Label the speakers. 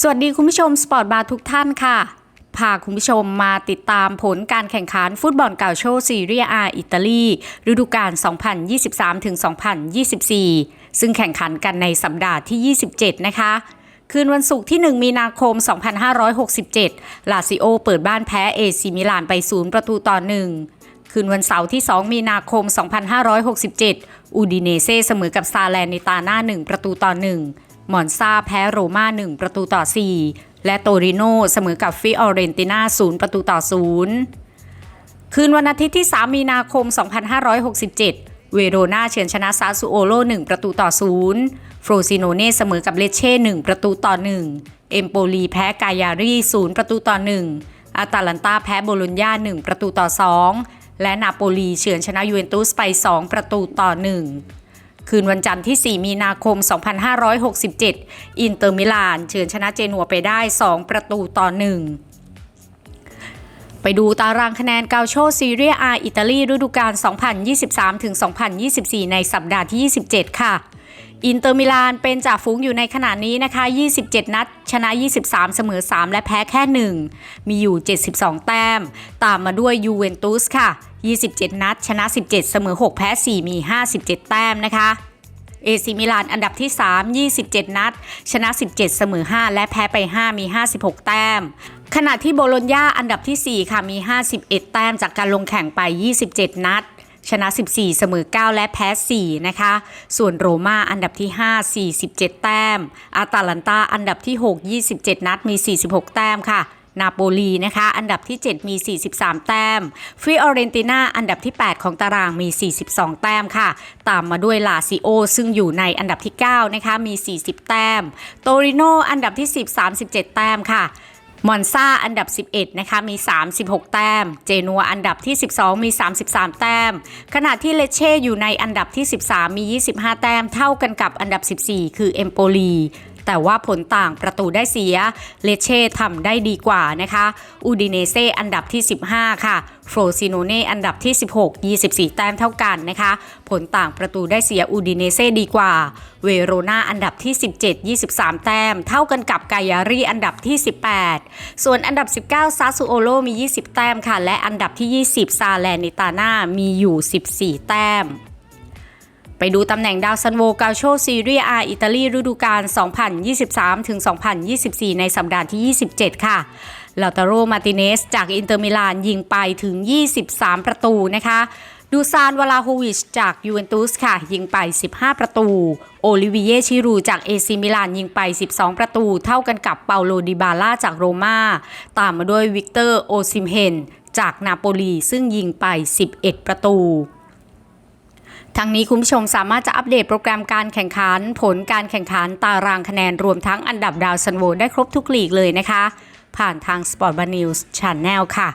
Speaker 1: สวัสดีคุณผู้ชมสปอร์ตบาร์ทุกท่านค่ะ พาคุณผู้ชมมาติดตามผลการแข่งขันฟุตบอลเก่าโชว์ซีเรียอาอิตาลีฤดูกาล 2023-2024 ซึ่งแข่งขันกันในสัปดาห์ที่ 27 นะคะ คืนวันศุกร์ที่ 1 มีนาคม 2567 ลาซิโอเปิดบ้านแพ้เอซิมิลานไป 0 ประตูต่อ 1คืนวันเสาร์ที่ 2 มีนาคม 2567 อูดิเนเซ่เสมอกับซาแลนในตาหน้า 1 ประตูต่อ 1 มอนซาแพ้โรม่า 1 ประตูต่อ 4 และโตริโนเสมอกับฟิออเรนติน่า0ประตูต่อ 0 คืนวันอาทิตย์ที่ 3 มีนาคม 2567 เวโรนาเฉือนชนะซาซูโอโล 1 ประตูต่อ 0 โฟรซิโนเน่เสมอกับเลเช่ 1 ประตูต่อ 1 เอมโปลีแพ้กายารี 0 ประตูต่อ 1 อาตาลันตาแพ้โบโลญญา 1 ประตูต่อ 2 และนาโปลีเฉือนชนะยูเวนตุสไป 2 ประตูต่อ 1 คืนวันจันทร์ที่ 4 มีนาคม 2567 อินเตอร์มิลาน เฉือนชนะเจนัวไปได้ 2 ประตูต่อ 1ไปดูตารางคะแนนเกาโชซีเรียอาอิตาลีฤดูกาล 2023-2024 ในสัปดาห์ที่ 27 ค่ะ อินเตอร์มิลานเป็นจ่าฝูงอยู่ในขณะนี้นะคะ 27 นัด ชนะ 23 เสมอ 3 และแพ้แค่ 1 มีอยู่ 72 แต้ม ตามมาด้วยยูเวนตุสค่ะ 27 นัด ชนะ 17 เสมอ 6 แพ้ 4 มี 57 แต้มนะคะเอซิมิลานอันดับที่ 3 27 นัด ชนะ 17 เสมอ 5 และแพ้ไป 5 มี 56 แต้ม ขณะที่โบโลญญาอันดับที่ 4 ค่ะ มี 51 แต้มจากการลงแข่งไป 27 นัด ชนะ 14 เสมอ 9 และแพ้ 4 นะคะ ส่วนโรม่าอันดับที่ 5 47 แต้ม อาตาลันตาอันดับที่ 6 27 นัด มี 46 แต้มค่ะ นาโปลีนะคะ อันดับที่ 7 มี 43 แต้มฟิออเรนติน่าอันดับที่ 8 ของตารางมี 42 แต้มค่ะ ตามมาด้วยลาซิโอ ซึ่งอยู่ในอันดับที่ 9 นะคะ มี 40 แต้ม โตริโนอันดับที่ 10 37 แต้มค่ะมอนซาอันดับ 11 นะคะ มี 36 แต้ม เจนัวอันดับที่ 12 มี 33 แต้ม ขณะที่เลเช่อยู่ในอันดับที่ 13 มี 25 แต้ม เท่ากันกับอันดับ 14 คือเอมโปลี แต่ว่าผลต่างประตูได้เสีย เลเช่ทำได้ดีกว่านะคะ อูดิเนเซอันดับที่ 15 ค่ะ โฟรซิโนเน่อันดับที่ 16 24 แต้มเท่ากันนะคะ ผลต่างประตูได้เสียอูดิเนเซ่ดีกว่า เวโรนาอันดับที่ 17 23 แต้ม เท่ากันกับกายารีอันดับที่ 18 ส่วนอันดับ 19 ซาซูโอโลมี 20 แต้มค่ะ และอันดับที่ 20 ซาแลนิตาน่ามีอยู่ 14 แต้ม ไปดูตำแหน่งดาวซันโวกาโชซีเรียอาอิตาลีฤดูกาล 2023-2024 ในสัปดาห์ที่ 27 ค่ะลาตาโรมาติเนสจากอินเตอร์มิลานยิงไปถึง 23 ประตูนะคะดูซานวลาโฮวิชจากยูเวนตุสค่ะ ยิงไป 15 ประตู โอลิวิเยชิรูจากเอซิมิลานยิงไป 12 ประตู เท่ากันกับเปาโลดิบาล่าจากโรม่าตามมาด้วยวิกเตอร์โอซิมเฮนจากนาโปลีซึ่งยิงไป 11 ประตู ทั้งนี้คุณผู้ชมสามารถจะอัปเดตโปรแกรมการแข่งขัน ผลการแข่งขันตารางคะแนนรวมทั้งอันดับดาวซันโวได้ครบทุกลีกเลยนะคะ ผ่านทาง Sport b a News Channel ค่ะ